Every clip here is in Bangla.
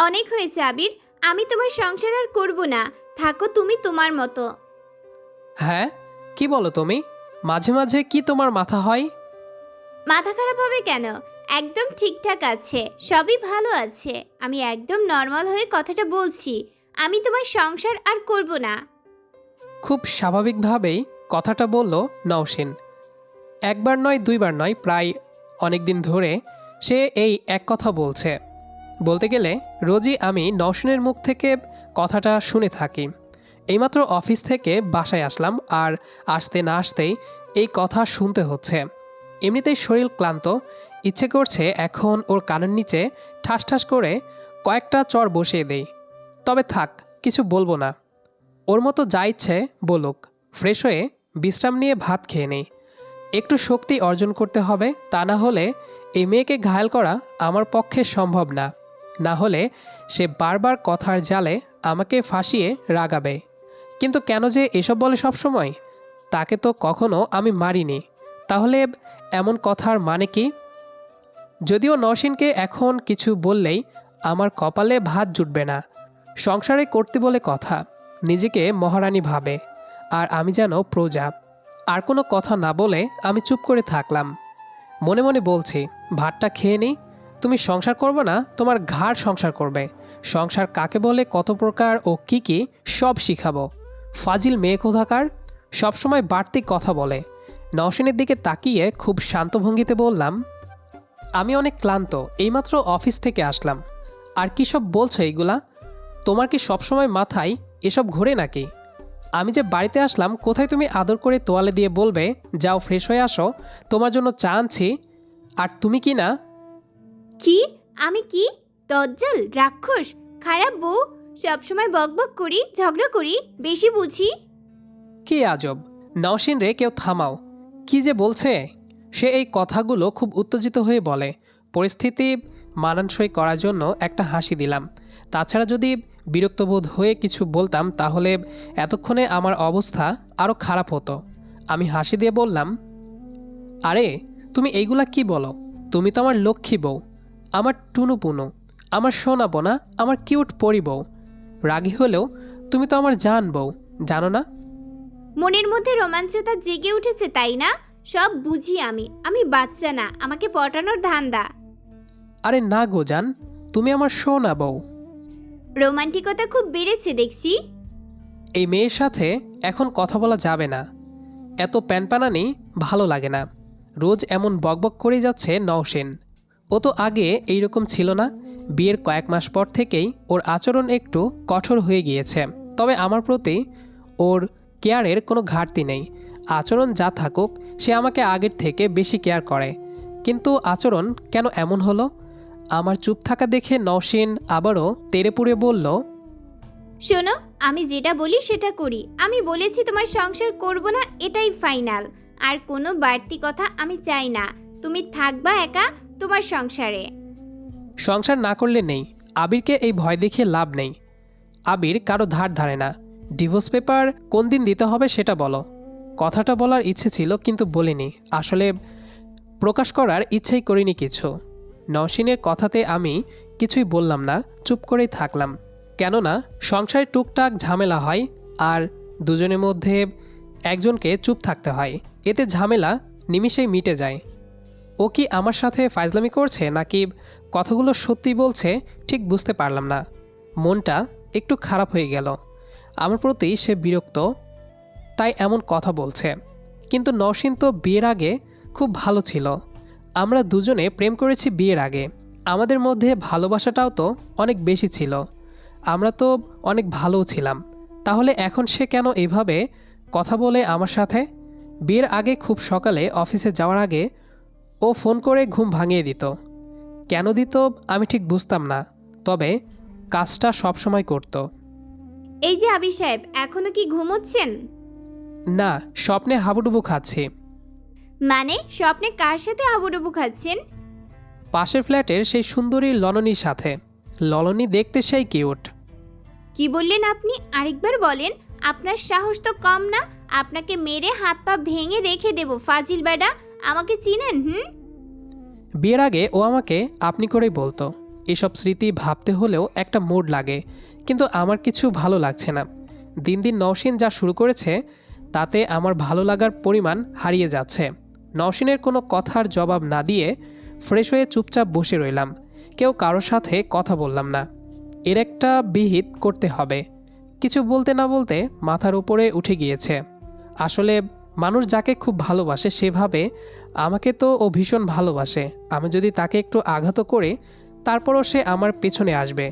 অনেক হয়েছে আবির। আমি তোমার সংসার আর করব না। থাকো তুমি তোমার মতো। হ্যাঁ? কি বলো তুমি? মাঝে মাঝে কি তোমার মাথা হয়? মাথা খারাপ হবে কেন? একদম ঠিকঠাক আছে। সবই ভালো আছে। আমি একদম নর্মাল হয়ে কথাটা বলছি। আমি তোমার সংসার আর করব না। খুব স্বাভাবিকভাবেই কথাটা বলল নওশিন। একবার নয় দুইবার নয় প্রায় অনেক দিন ধরে সে এই এক কথা বলছে। বলতে গেলে, রোজই আমি নওশিনের মুখ থেকে কথাটা শুনে থাকি। এইমাত্র অফিস থেকে বাসায় আসলাম আর আসতে না আসতেই এই কথা শুনতে হচ্ছে। এমনিতেই শরীর ক্লান্ত, ইচ্ছে করছে এখন ওর কানের নিচে ঠাস ঠাস করে কয়েকটা চর বসিয়ে দেই। তবে থাক, কিছু বলব না। ওর মতো যা ইচ্ছে বলুক, ফ্রেশ হয়ে বিশ্রাম নিয়ে ভাত খেয়ে নেই। একটু শক্তি অর্জন করতে হবে, তা না হলে এই মেয়েকে ঘায়াল করা আমার পক্ষে সম্ভব না। না হলে সে বারবার কথার জালে আমাকে ফাঁসিয়ে রাগাবে। কিন্তু কেন যে এসব বলে সবসময়? তাকে তো কখনো আমি মারিনি। তাহলে এমন কথার মানে কি? যদিও নওশিনকে এখন কিছু বললেই আমার কপালে ভাত জুটবে না। সংসারে করতে বলে কথা, নিজেকে মহারানী ভাবে, আর আমি যেন প্রজা। আর কোনো কথা না বলে আমি চুপ করে থাকলাম। মনে মনে বলছি, ভাতটা খেয়ে নিই? তুমি সংসার করবে না, তোমার ঘাড় সংসার করবে। সংসার কাকে বলে, কত প্রকার ও কি কি, সব শিখাবো। ফাজিল মেয়ে কোথাকার? সবসময় বাড়তি কথা বলে। নওশিনের দিকে তাকিয়ে খুব শান্ত ভঙ্গিতে বললাম, আমি অনেক ক্লান্ত, এইমাত্র অফিস থেকে আসলাম। আর কী সব বলছো এইগুলা তোমার কি সবসময় মাথায় এসব ঘোরে নাকি? আমি যে বাড়িতে আসলাম, কোথায় তুমি আদর করে তোয়ালে দিয়ে বলবে, যাও ফ্রেশ হয়ে আসো, তোমার জন্য চা আনছি, আর তুমি কি না কি? আমি কি? দজ্জাল, রাক্ষস, খারাপ বউ? সবসময় বকবক করি, ঝগড়া করি, বেশি বুঝি? কি আজব? নওশিন রে, কেউ থামাও। কি যে বলছে? সে এই কথাগুলো খুব উত্তেজিত হয়ে বলে। পরিস্থিতি মানানসই করার জন্য একটা হাসি দিলাম। তাছাড়া যদি বিরক্তবোধ হয়ে কিছু বলতাম, তাহলে এতক্ষণে আমার অবস্থা আরও খারাপ হতো। আমি হাসি দিয়ে বললাম, আরে, তুমি এইগুলা কি বলো? তুমি তো আমার লক্ষ্মী বউ। আমার টুনু পুনু আমার সোনা বোনা আমার কিউট পরি বউ। রাগী হলেও তুমি তো আমার জান বউ জানো না? মনের মধ্যে রোমাঞ্চতা জেগে উঠেছে তাই না? সব বুঝি আমি আমি বাচ্চা না আমাকে পটানোর ধান্দা। আরে না গো জান তুমি আমার সোনা বউ। রোমান্টিকতা খুব বেড়েছে দেখছি। এই মেয়ের সাথে এখন কথা বলা যাবে না। এত প্যানপ্যানানি ভালো লাগে না। রোজ এমন বকবক করে যাচ্ছে নওশেন। ও তো আগে এইরকম ছিল না। বিয়ের কয়েক মাস পর থেকেই ওর আচরণ একটু কঠোর হয়ে গিয়েছে। তবে আমার প্রতি ওর কেয়ারের কোনো ঘাটতি নেই। আচরণ যা থাকুক, সে আমাকে আগের থেকে বেশি কেয়ার করে। কিন্তু আচরণ কেন এমন হলো? আমার চুপ থাকা দেখে নওশিন আবারও তেড়েপুড়ে বলল, শোনো, আমি যেটা বলি সেটা করি। আমি বলেছি তোমার সংসার করব না, এটাই ফাইনাল। আর কোনো বাড়তি কথা আমি চাই না। তুমি থাকবা একা তোমার সংসারে। সংসার না করলে নেই। আবিরকে এই ভয় দেখিয়ে লাভ নেই। আবির কারও ধার ধারে না। ডিভোর্স পেপার কোন দিন দিতে হবে সেটা বলো। কথাটা বলার ইচ্ছে ছিল কিন্তু বলিনি। আসলে প্রকাশ করার ইচ্ছেই করিনি কিছু। নওশিনের কথাতে আমি কিছুই বললাম না, চুপ করেই থাকলাম। কেননা সংসারে টুকটাক ঝামেলা হয় আর দুজনের মধ্যে একজনকে চুপ থাকতে হয়। এতে ঝামেলা নিমিষেই মিটে যায়। ও কি আমার সাথে ফাইজলামি করছে নাকি কথাগুলো সত্যি বলছে ঠিক বুঝতে পারলাম না। মনটা একটু খারাপ হয়ে গেল। আমার প্রতি সে বিরক্ত, তাই এমন কথা বলছে। কিন্তু নসীন তো বিয়ের আগে খুব ভালো ছিল। আমরা দুজনে প্রেম করেছি বিয়ের আগে। আমাদের মধ্যে ভালোবাসাটাও তো অনেক বেশি ছিল। আমরা তো অনেক ভালোও ছিলাম। তাহলে এখন সে কেন এভাবে কথা বলে আমার সাথে? বিয়ের আগে খুব সকালে অফিসে যাওয়ার আগে ও ফোন করে ঘুম ভাঙিয়ে দিত। কেন দিত আমি ঠিক বুঝতাম না তবে কাজটা সবসময় করত। এই যে আবি সাহেব এখনও কি ঘুমোচ্ছেন না স্বপ্নে হাবুডুবু খাচ্ছি। মানে স্বপ্নে কার সাথে হাবুডুবু খাচ্ছেন? পাশের ফ্ল্যাটের সেই সুন্দরী ললনির সাথে। ললনি দেখতে সেই কিউট। কি বললেন আপনি? আরেকবার বলেন। আপনার সাহস তো কম না। আপনাকে মেরে হাত পা ভেঙে রেখে দেব ফাজিল বেডা আমাকে চিনেন, হুম? বিয়ের আগে ও আমাকে আপনি করেই বলতো, এসব স্মৃতি ভাবতে হলেও একটা মুড লাগে, কিন্তু আমার কিছু ভালো লাগছে না। দিন দিন নওশিন যা শুরু করেছে, তাতে আমার ভালো লাগার পরিমাণ হারিয়ে যাচ্ছে। নওশিনের কোনো কথার জবাব না দিয়ে ফ্রেশ হয়ে চুপচাপ বসে রইলাম, কেউ কারোর সাথে কথা বললাম না। এর একটা বিহিত করতে হবে, কিছু বলতে না বলতে মাথার উপরে উঠে গিয়েছে। আসলে মানুষ যাকে খুব ভালোবাসে সেভাবে আমাকে তো ও ভীষণ ভালোবাসে। আমি যদি তাকে একটু আঘাত করে, তারপরও সে আমার পেছনে আসবে।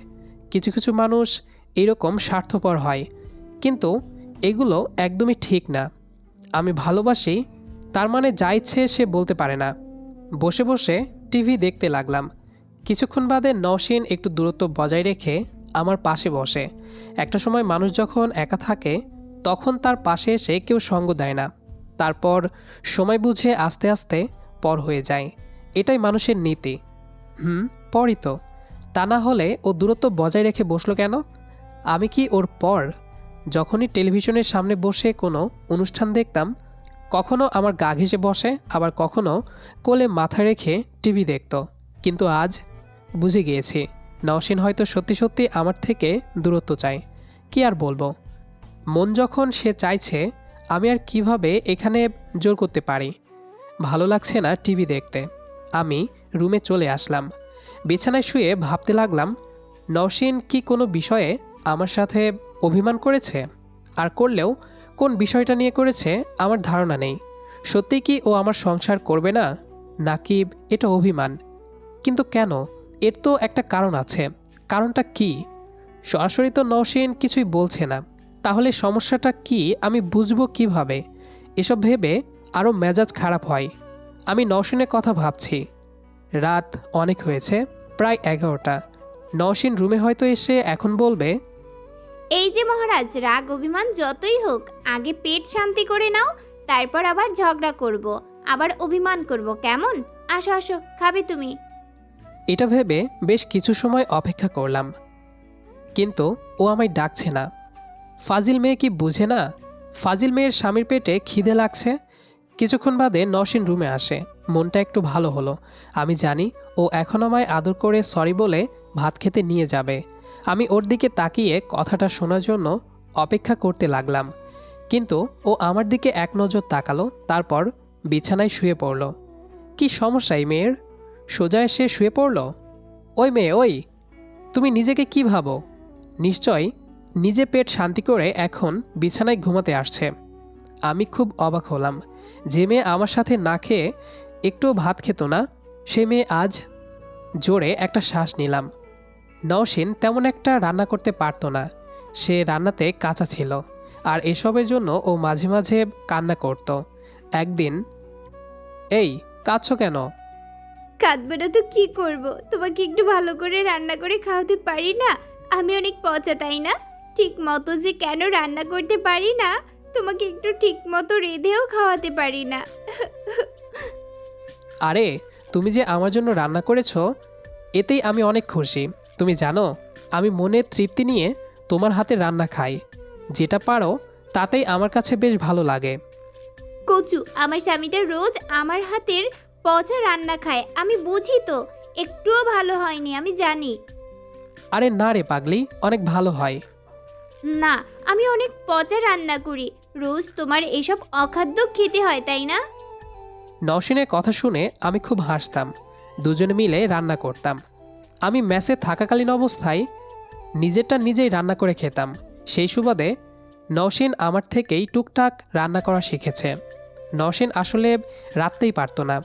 কিছু কিছু মানুষ এরকম স্বার্থপর হয়, কিন্তু এগুলো একদমই ঠিক না। আমি ভালোবাসি, তার মানে যা ইচ্ছে সে বলতে পারে না। বসে বসে টিভি দেখতে লাগলাম। কিছুক্ষণ বাদে নসীন একটু দূরত্ব বজায় রেখে আমার পাশে বসে। একটা সময় মানুষ যখন একা থাকে, তখন তার পাশে এসে কেউ সঙ্গ দেয় না। তারপর সময় বুঝে আস্তে আস্তে পর হয়ে যায়। এটাই মানুষের নীতি। হুম, পরই তো। তা না হলে ও দূরত্ব বজায় রেখে বসল কেন? আমি কি ওর পর? যখনই টেলিভিশনের সামনে বসে কোনো অনুষ্ঠান দেখতাম, কখনো আমার গা ঘেঁষে বসে, আবার কখনো কোলে মাথা রেখে টিভি দেখত। কিন্তু আজ বুঝে গিয়েছি, নওশিন হয়তো সত্যি সত্যি আমার থেকে দূরত্ব চায়। কি আর বলব? মন যখন সে চাইছে আমি আর কীভাবে এখানে জোর করতে পারি? ভালো লাগছে না টিভি দেখতে। আমি রুমে চলে আসলাম। বিছানায় শুয়ে ভাবতে লাগলাম, নওশিন কি কোনো বিষয়ে আমার সাথে অভিমান করেছে? আর করলেও কোন বিষয়টা নিয়ে করেছে আমার ধারণা নেই। সত্যি কি ও আমার সংসার করবে না? নাকি এটা অভিমান? কিন্তু কেন? এর তো একটা কারণ আছে। কারণটা কি? সরাসরি তো নওশিন কিছুই বলছে না। তাহলে সমস্যাটা কি? আমি বুঝব কীভাবে? এসব ভেবে আরও মেজাজ খারাপ হয়। আমি নওশিনের কথা ভাবছি। রাত অনেক হয়েছে প্রায় এগারোটা। নওশিন রুমে হয়তো এসে এখন বলবে এই যে মহারাজ রাগ অভিমান যতই হোক আগে পেট শান্তি করে নাও তারপর আবার ঝগড়া করব আবার অভিমান করব কেমন? আসো আসো খাবে তুমি। এটা ভেবে বেশ কিছু সময় অপেক্ষা করলাম। কিন্তু ও আমায় ডাকছে না। ফাজিল মেয়ে কি বুঝে না? ফাজিল মেয়ের স্বামীর পেটে খিদে লাগছে? কিছুক্ষণ বাদে নসীন রুমে আসে। মনটা একটু ভালো হলো। আমি জানি ও এখন আমায় আদর করে সরি বলে ভাত খেতে নিয়ে যাবে। আমি ওর দিকে তাকিয়ে কথাটা শোনার জন্য অপেক্ষা করতে লাগলাম। কিন্তু ও আমার দিকে এক নজর তাকালো, তারপর বিছানায় শুয়ে পড়ল। কি সমস্যা এই মেয়ের? সোজা এসে শুয়ে পড়ল? ওই মেয়ে, ওই। তুমি নিজেকে কি ভাবো? নিশ্চয় নিজে পেট শান্তি করে এখন বিছানায় ঘুমাতে আসছে। আমি খুব অবাক হলাম। যে মেয়ে আমার সাথে না খেয়ে একটুও ভাত খেত না, সে মেয়ে আজ জোরে একটা শ্বাস নিলাম। নওশিন তেমন একটা রান্না করতে পারতো না। সে রান্নাতে কাঁচা ছিল আর এসবের জন্য ও মাঝে মাঝে কান্না করত। একদিন, এই, কাঁদছো কেন? কাঁদবে না তো কি করব? তোমাকে একটু ভালো করে রান্না করে খাওয়াতে পারি না? আমি অনেক পচা, তাই না? ঠিক মতো যে কেন রান্না করতে পারি না তোমাকে একটু ঠিক মতো রেঁধেও খাওয়াতে পারি না। আরে তুমি যে আমার জন্য রান্না করেছ এতেই আমি অনেক খুশি। তুমি জানো আমি মনের তৃপ্তি নিয়ে তোমার হাতে রান্না খাই। যেটা পারো তাতেই আমার কাছে বেশ ভালো লাগে। কচু আমার স্বামীটা রোজ আমার হাতের পচা রান্না খায়। আমি বুঝি তো একটুও ভালো হয়নি আমি জানি। আরে না রে পাগলি অনেক ভালো হয়। না, আমি অনেক পচা রান্না করি। রোজ তোমার এসব অখাদ্য খেতে হয়, তাই না? নওশিনের কথা শুনে আমি খুব হাসতাম। দুজনে মিলে রান্না করতাম। আমি ম্যাসে থাকাকালীন অবস্থায় নিজেরটা নিজেই রান্না করে খেতাম। সেই সুবাদে নওশিন আমার থেকেই টুকটাক রান্না করা শিখেছে। নওশিন আসলে রাখতেই পারতো না।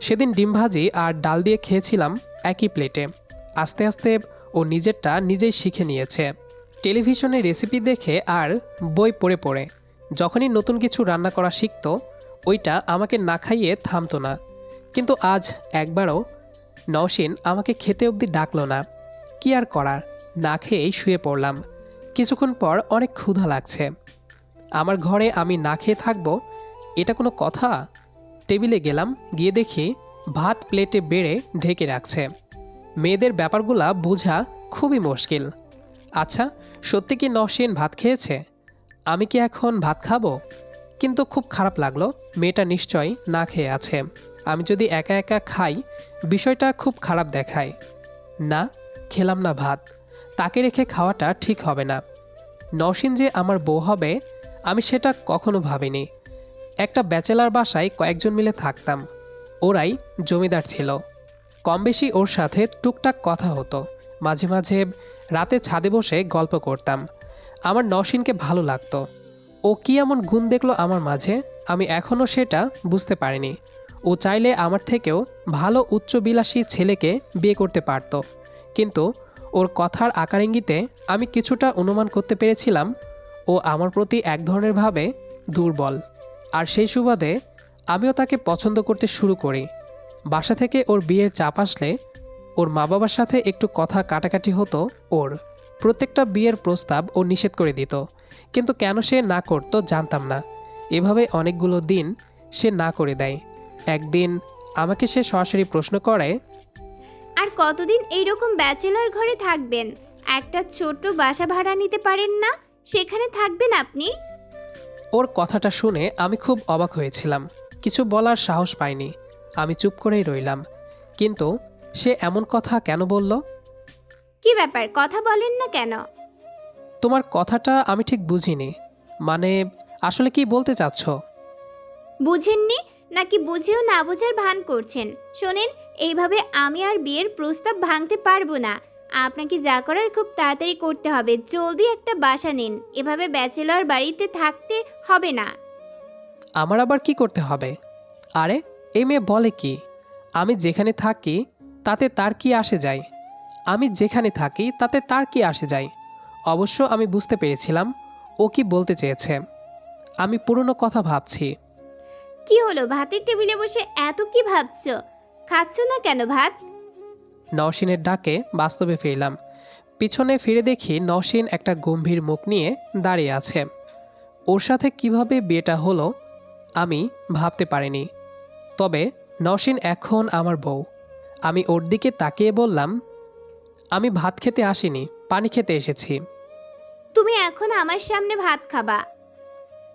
সেদিন ডিম ভাজি আর ডাল দিয়ে খেয়েছিলাম একই প্লেটে। আস্তে আস্তে ও নিজেরটা নিজেই শিখে নিয়েছে। টেলিভিশনে রেসিপি দেখে আর বই পড়ে পড়ে। যখনই নতুন কিছু রান্না করা শিখতো, ওইটা আমাকে না খাইয়ে থামতো না। কিন্তু আজ একবারও নওশিন আমাকে খেতে অবধি ডাকলো না। কি আর করার? না খেয়েই শুয়ে পড়লাম। কিছুক্ষণ পর অনেক ক্ষুধা লাগছে। আমার ঘরে আমি না খেয়ে থাকব? এটা কোনো কথা? টেবিলে গেলাম, গিয়ে দেখি ভাত প্লেটে বেড়ে ঢেকে রাখছে। মেয়েদের ব্যাপারগুলা বোঝা খুবই মুশকিল। আচ্ছা সত্যি কি নসীন ভাত খেয়েছে? আমি কি এখন ভাত খাব? কিন্তু খুব খারাপ লাগল, মেয়েটা নিশ্চয় না খেয়ে আছে। আমি যদি একা একা খাই, বিষয়টা খুব খারাপ দেখায়। না, খেলাম না ভাত। তাকে রেখে খাওয়াটা ঠিক হবে না। নসীন যে আমার বউ হবে, আমি সেটা কখনো ভাবিনি। একটা ব্যাচেলার বাসায় কয়েকজন মিলে থাকতাম। ওরাই জমিদার ছিল। কম বেশি ওর সাথে টুকটাক কথা হতো। মাঝে মাঝে রাতে ছাদে বসে গল্প করতাম। আমার নসীনকে ভালো লাগতো। ও কি এমন গুণ দেখল আমার মাঝে? আমি এখনও সেটা বুঝতে পারিনি। ও চাইলে আমার থেকেও ভালো উচ্চবিলাসী ছেলেকে বিয়ে করতে পারত। কিন্তু ওর কথার আকার ইঙ্গিতে আমি কিছুটা অনুমান করতে পেরেছিলাম, ও আমার প্রতি এক ধরনের ভাবে দুর্বল। আর সেই সুবাদে আমিও তাকে পছন্দ করতে শুরু করি। বাসা থেকে ওর বিয়ের চাপ আসলে ওর মা বাবার সাথে একটু কথা কাটাকাটি হতো ওর। প্রত্যেকটা বিয়ের প্রস্তাব ও নিষেধ করে দিত। কিন্তু কেন সে না করতো জানতাম না। এভাবে অনেকগুলো দিন সে না করে দেয়। একদিন আমাকে সে সরাসরি প্রশ্ন করে আর কতদিন এইরকম ব্যাচেলর ঘরে থাকবেন? একটা ছোট্ট বাসা ভাড়া নিতে পারেন না? সেখানে থাকবেন আপনি? ওর কথাটা শুনে আমি খুব অবাক হয়েছিলাম। কিছু বলার সাহস পাইনি। আমি চুপ করেই রইলাম। কিন্তু সে এমন কথা কেন বলল? কি ব্যাপার? কথা বলেন না কেন? তোমার কথাটা আমি ঠিক বুঝিনি। মানে আসলে কি বলতে চাচ্ছ? বুঝেননি? নাকি বুঝেও না বোঝার ভান করছেন? শোনেন এইভাবে আমি আর বিয়ের প্রস্তাব ভাঙতে পারব না। আপনাকে যা করার খুব তাড়াতাড়ি করতে হবে। জলদি একটা বাসা নিন। এভাবে ব্যাচেলর বাড়িতে থাকতে হবে না। আমার আবার কি করতে হবে? আরে এই মেয়ে বলে কি? আমি যেখানে থাকি তাতে তার কি আসে যায়? আমি যেখানে থাকি তাতে তার কি আসে যায়? অবশ্য আমি বুঝতে পেরেছিলাম ও কি বলতে চেয়েছে। আমি পুরনো কথা ভাবছি। কি হলো? ভাতের টেবিলে বসে এত কি ভাবছ? খাচ্ছ না কেন ভাত? নওশিনের ডাকে বাস্তবে ফিরলাম। পিছনে ফিরে দেখি নওশিন একটা গম্ভীর মুখ নিয়ে দাঁড়িয়ে আছে। ওর সাথে কীভাবে বিয়েটা হলো আমি ভাবতে পারিনি। তবে নওশিন এখন আমার বউ। আমি ওর দিকে তাকিয়ে বললাম আমি ভাত খেতে আসিনি পানি খেতে এসেছি। তুমি এখন আমার সামনে ভাত খাবা।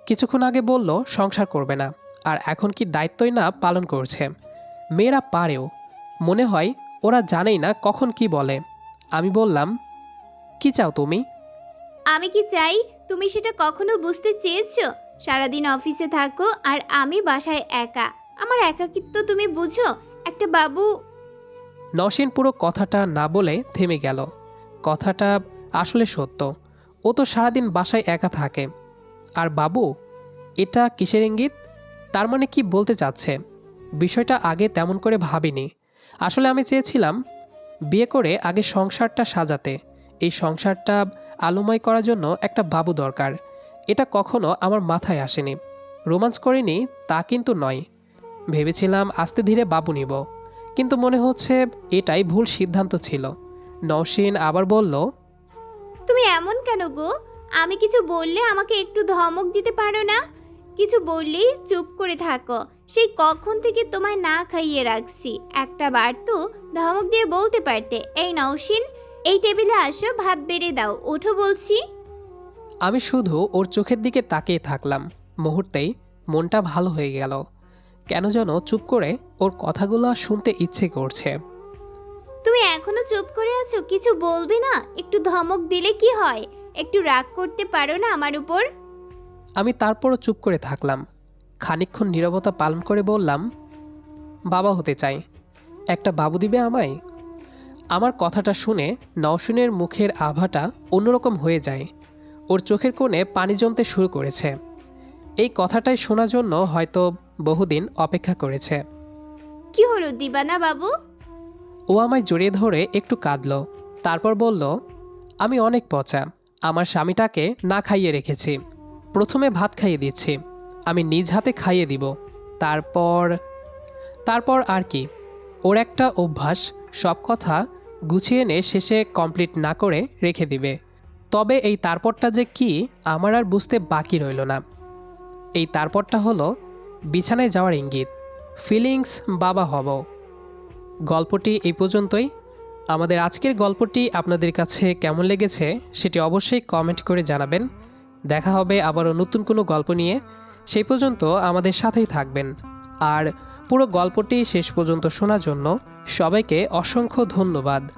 কিছুক্ষণ আগে বলল সংসার করবে না। আর এখন কি দায়িত্বই না পালন করছে। মেয়েরা পারেও। মনে হয় ওরা জানেই না কখন কি বলে। আমি বললাম কি চাও তুমি? আমি কি চাই? তুমি সেটা কখনো বুঝতে চেয়েছো? সারাদিন অফিসে থাকো আর আমি বাসায় একা। আমার একাকিত্ব তুমি বুঝো? একটা বাবু নসীন পুরো কথাটা না বলে থেমে গেল। কথাটা আসলে সত্য। ও তো সারাদিন বাসায় একা থাকে। আর বাবু, এটা কিসের ইঙ্গিত? তার মানে কি বলতে চাচ্ছে? বিষয়টা আগে তেমন করে ভাবিনি। আসলে আমি চেয়েছিলাম বিয়ে করে আগে সংসারটা সাজাতে। এই সংসারটা আলোময় করার জন্য একটা বাবু দরকার। এটা কখনো আমার মাথায় আসেনি। রোমান্স করিনি, তা কিন্তু নয়। ভেবেছিলাম আস্তে ধীরে বাবু নিব। কিন্তু মনে হচ্ছে এটাই ভুল সিদ্ধান্ত ছিল। নওশিন আবার বলল তুমি এমন কেন গো? আমি কিছু বললে আমাকে একটু ধমক দিতে পারো না? কিছু বললেই চুপ করে থাকো। সেই কখন থেকে তোমায় না খাইয়ে রাখছি। একটা বার তো ধমক দিয়ে বলতে পারতে। এই নৌসিন এই টেবিলে আসো ভাত বেড়ে দাও। ওঠো বলছি। আমি শুধু ওর চোখের দিকে তাকিয়ে থাকলাম। মুহূর্তেই মনটা ভালো হয়ে গেল। কেন যেন চুপ করে ওর কথাগুলো শুনতে ইচ্ছে করছে। তুমি এখনও চুপ করে আছো? কিছু বলবে না? একটু ধমক দিলে কি হয়? একটু রাগ করতে পারো না আমার উপর? আমি তারপরও চুপ করে থাকলাম। খানিকক্ষণ নীরবতা পালন করে বললাম বাবা হতে চাই। একটা বাবু দিবে আমায়? আমার কথাটা শুনে নওশিনের মুখের আভাটা অন্যরকম হয়ে যায়। ওর চোখের কোণে পানি জমতে শুরু করেছে। এই কথাটাই শোনার জন্য হয়তো বহুদিন অপেক্ষা করেছে। কি হলো দিবানা বাবু? ও আমায় জড়িয়ে ধরে একটু কাঁদল। তারপর বলল আমি অনেক পচা। আমার স্বামীটাকে না খাইয়ে রেখেছি। প্রথমে ভাত খাইয়ে দিচ্ছি। আমি নিজ হাতে খাইয়ে দিব। তারপর তারপর আর কি। ওর একটা অভ্যাস সব কথা গুছিয়ে এনে শেষে কমপ্লিট না করে রেখে দিবে। তবে এই তারপরটা যে কি আমার আর বুঝতে বাকি রইল না। এই তারপরটা হলো বিছানায় যাওয়ার ইঙ্গিত। ফিলিংস, বাবা হব। গল্পটি এই পর্যন্তই। আমাদের আজকের গল্পটি আপনাদের কাছে কেমন লেগেছে সেটি অবশ্যই কমেন্ট করে জানাবেন। দেখা হবে আবারও নতুন কোনো গল্প নিয়ে। সেই পর্যন্ত আমাদের সাথেই থাকবেন। আর পুরো গল্পটি শেষ পর্যন্ত শোনার জন্য সবাইকে অসংখ্য ধন্যবাদ।